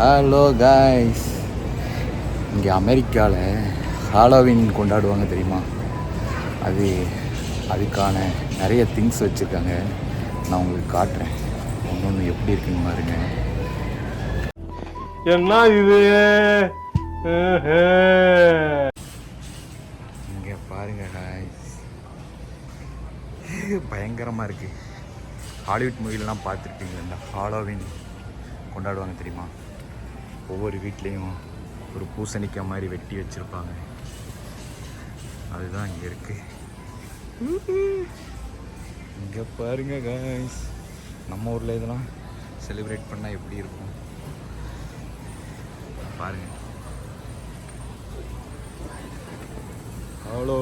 Hello guys இங்கே அமெரிக்காவில் Halloween கொண்டாடுவாங்க தெரியுமா? அது அதுக்கான நிறைய திங்ஸ் வச்சுருக்காங்க. நான் உங்களுக்கு காட்டுறேன். ஒன்று ஒன்று எப்படி இருக்குன்னு பாருங்க. என்ன இது? இங்கே பாருங்க காய்ஸ் பயங்கரமாக இருக்குது ஹாலிவுட் மூவிலலாம் பார்த்துருப்பீங்களா? இந்த ஹாலோவின் கொண்டாடுவாங்க தெரியுமா? ஒவ்வொரு வீட்லேயும் ஒரு பூசணிக்காய் மாதிரி வெட்டி வச்சுருப்பாங்க. அதுதான் இங்கே இருக்குது இங்கே பாருங்க காய்ஸ் நம்ம ஊரில் இதெல்லாம் செலிப்ரேட் பண்ணால் எப்படி இருக்கும்? பாருங்க. அவ்வளோ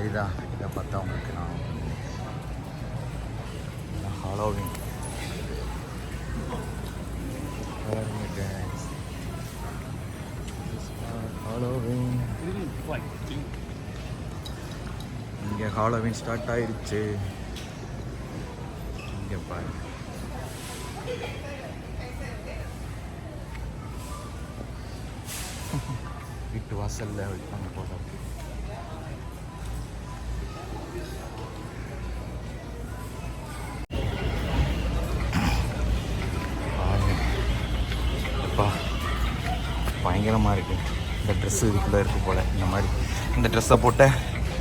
தெரியுதா இதை பார்த்தா உங்களுக்கு நான் ஹாலோவின் ஹாலோவின் இங்கே ஹாலோவின் ஸ்டார்ட் ஆயிடுச்சு இங்கே பாருங்க வீட்டு வாசலில் வைப்பாங்க போல அப்பா பயங்கரமாக இருக்குது இந்த ட்ரெஸ்ஸு இதுக்குள்ளே இருக்குது போல். இந்த மாதிரி. இந்த ட்ரெஸ்ஸை போட்ட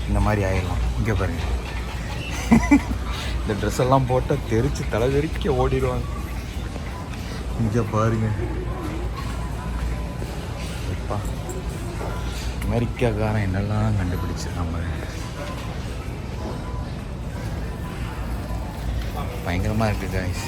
இந்த மாதிரி ஆயிடலாம். இங்கே பாருங்க. இந்த ட்ரெஸ் எல்லாம் போட்டால் தெரித்து தலை வெறிக்க ஓடிடுவாங்க. இங்கே பாருங்க. அப்பா அமெரிக்காக்காரன் என்னெல்லாம் கண்டுபிடிச்சிருக்கான் பாருங்க பயங்கரமாக இருக்குது காய்ஸ்